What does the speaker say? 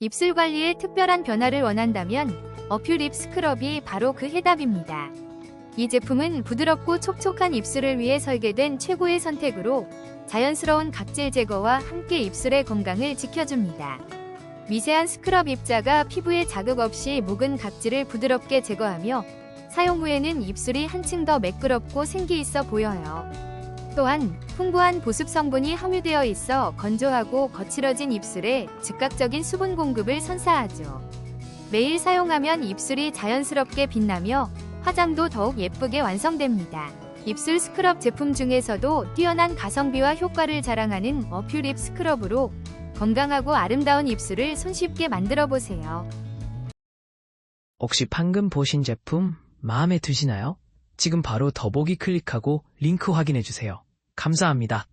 입술 관리에 특별한 변화를 원한다면 어퓨 립 스크럽이 바로 그 해답입니다. 이 제품은 부드럽고 촉촉한 입술을 위해 설계된 최고의 선택으로 자연스러운 각질 제거와 함께 입술의 건강을 지켜줍니다. 미세한 스크럽 입자가 피부에 자극 없이 묵은 각질을 부드럽게 제거하며 사용 후에는 입술이 한층 더 매끄럽고 생기 있어 보여요. 또한 풍부한 보습 성분이 함유되어 있어 건조하고 거칠어진 입술에 즉각적인 수분 공급을 선사하죠. 매일 사용하면 입술이 자연스럽게 빛나며 화장도 더욱 예쁘게 완성됩니다. 입술 스크럽 제품 중에서도 뛰어난 가성비와 효과를 자랑하는 어퓨립 스크럽으로 건강하고 아름다운 입술을 손쉽게 만들어 보세요. 혹시 방금 보신 제품 마음에 드시나요? 지금 바로 더보기 클릭하고 링크 확인해 주세요. 감사합니다.